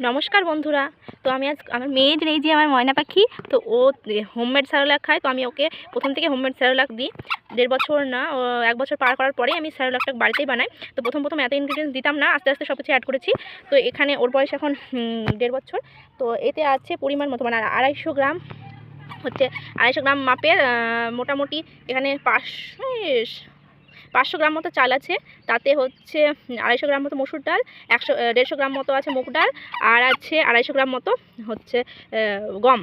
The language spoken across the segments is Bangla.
নমস্কার বন্ধুরা। তো আমি আজ আমার মেয়েদের এই যে আমার ময়না পাখি, তো ও হোমমেড স্যারোলাক খায়। তো আমি ওকে প্রথম থেকে হোমমেড স্যারোলাক দিই। দেড় বছর না এক বছর পার করার পরে আমি স্যারোলাকটা বাড়িতেই বানাই। তো প্রথম প্রথম এত ইনগ্রিডিয়েন্টস দিতাম না, আস্তে আস্তে সব কিছু অ্যাড করেছি। তো এখানে ওর বয়স এখন দেড় বছর। তো এতে আছে পরিমাণ মতো মানে আড়াইশো গ্রাম, হচ্ছে আড়াইশো গ্রাম মাপের মোটামুটি এখানে পাঁচশো পাঁচশো গ্রাম মতো চাল আছে, তাতে হচ্ছে আড়াইশো গ্রাম মতো মসুর ডাল, একশো দেড়শো গ্রাম মতো আছে মুগ ডাল, আর আছে আড়াইশো গ্রাম মতো হচ্ছে গম।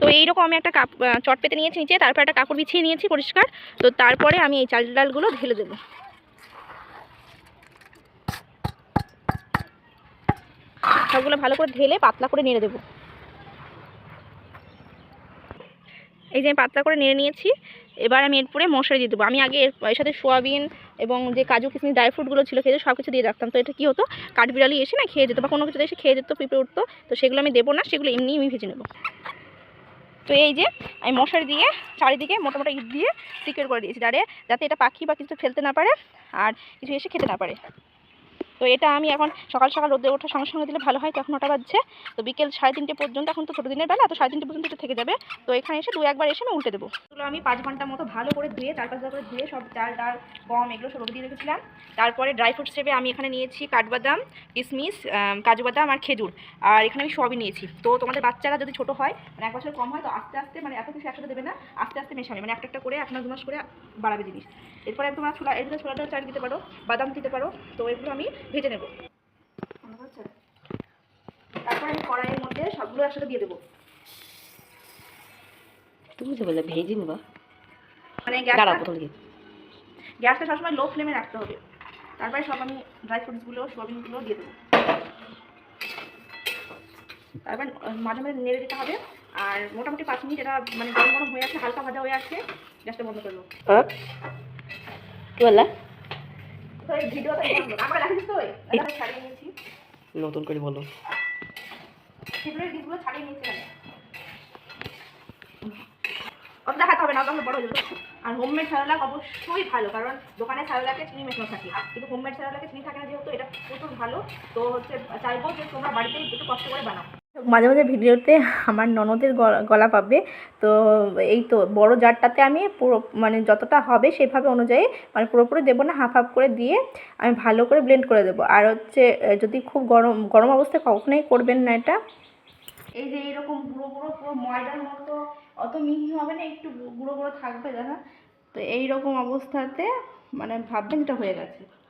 তো এইরকম আমি একটা কাপ চট পেতে নিয়েছি নিচে, তারপর একটা কাপড় বিছিয়ে নিয়েছি পরিষ্কার, তো তারপরে আমি এই চাল ডালগুলো ঢেলে দেবো। সবগুলো ভালো করে ঢেলে পাতলা করে নেড়ে দেবো। এই যে আমি পাতলা করে নেড়ে নিয়েছি, এবার আমি এরপরে মশলা দিয়ে দেবো। আমি আগে এর সাথে সোয়াবিন এবং যে কাজু কিশমিশ ড্রাই ফ্রুটগুলো ছিল খেয়ে সব কিছু দিয়ে রাখতাম। তো এটা কী হতো? কাঠবিড়ালি এসে না খেয়ে যেত বা কোনো কিছু এসে খেয়ে যেত, পিঁপড়ে উঠতো, তো সেগুলো আমি দেবো না, সেগুলো এমনি আমি ভেজে নেব। তো এই যে আমি মশারি দিয়ে চারিদিকে মোটামুটি ইট দিয়ে সিকিউর করে দিয়েছি, যাতে যাতে এটা পাখি বা কিছু ফেলতে না পারে আর কিছু এসে খেতে না পারে। তো এটা আমি এখন সকাল সকাল রোদে ওঠার সঙ্গে সঙ্গে দিলে ভালো হয় তখন ওটা বাজছে। তো বিকেল সাড়ে তিনটে পর্যন্ত, এখন তো ছোটো দিনের বেলা, তো সাড়ে তিনটে পর্যন্ত এটা থেকে যাবে। তো এখানে এসে দু একবার এসে আমি উল্টে দেবো। এগুলো আমি পাঁচ ঘণ্টা মতো ভালো করে ধুয়ে চার পাঁচ করে ধুয়ে সব চাল ডাল, গম এগুলো সব দিয়ে রেখেছিলাম। তারপরে ড্রাই ফ্রুটস হিসেবে আমি এখানে নিয়েছি কাঠবাদাম কিশমিশ কাজু বাদাম আর খেজুর। আর এখানে আমি সবই নিয়েছি। তো তোমাদের বাচ্চারা যদি ছোটো হয় মানে এক বছর কম হয়, তো আস্তে আস্তে মানে এত কিছু একসাথে দেবে না, আস্তে আস্তে মেশাবে। মানে একটা একটা করে, এক দু মাস করে বাড়াবে জিনিস। এরপরে তোমরা ছোলা এর ভিতরে ছোলা চাল দিতে পারো, বাদাম দিতে পারো। তো এগুলো আমি ভেজে নেব। তারপর আমি কড়াইয়ের মধ্যে সবগুলো একসাথে দিয়ে দেবো। তুমি তো বললে ভেজে নিবা। মানে দাঁড়া গ্যাসটা সবসময় লো ফ্লেমে রাখতে হবে। তারপরে সব আমি ড্রাই ফ্রুটসগুলো সোয়াবিনগুলো দিয়ে দেবো। তারপর মাঝে মাঝে নেড়ে দিতে হবে। আর মোটামুটি পাঁচ মিনিট এটা মানে গরম গরম হয়ে আছে হালকা ভাজা হয়ে আছে গ্যাসটা বন্ধ করব কি বললা? ভিডিওটা আমরা নতুন করে বলো। দেখাতে হবে না তাহলে বড় হয়ে আর হোমমেড সারালাক অবশ্যই ভালো কারণ দোকানে সারালাকে চিনি মেশানো থাকে। কিন্তু হোমমেড সারালাকে চিনি থাকে না যেহেতু এটা প্রচুর ভালো তো হচ্ছে চাইব যে তোমরা বাড়িতেই একটু কষ্ট করে বানাও। মাঝে মাঝে ভিডিওতে আমার ননদের গলা- পাবে। তো এই তো বড় জারটাতে আমি পুরো মানে যতটা হবে সেভাবে অনুযায়ী মানে পুরোপুরি দেবো না, হাফ হাফ করে দিয়ে আমি ভালো করে ব্লেন্ড করে দেবো। আর হচ্ছে যদি খুব গরম গরম অবস্থায় কখনোই করবেন না এটা। এই যে এরকম গুঁড়ো গুঁড়ো, পুরো ময়দার মতো, অত মিহি হবে না, একটু গুঁড়ো গুঁড়ো থাকবে, জানা? তো এই রকম অবস্থাতে মানে ভাববেন এটা হয়ে গেছে।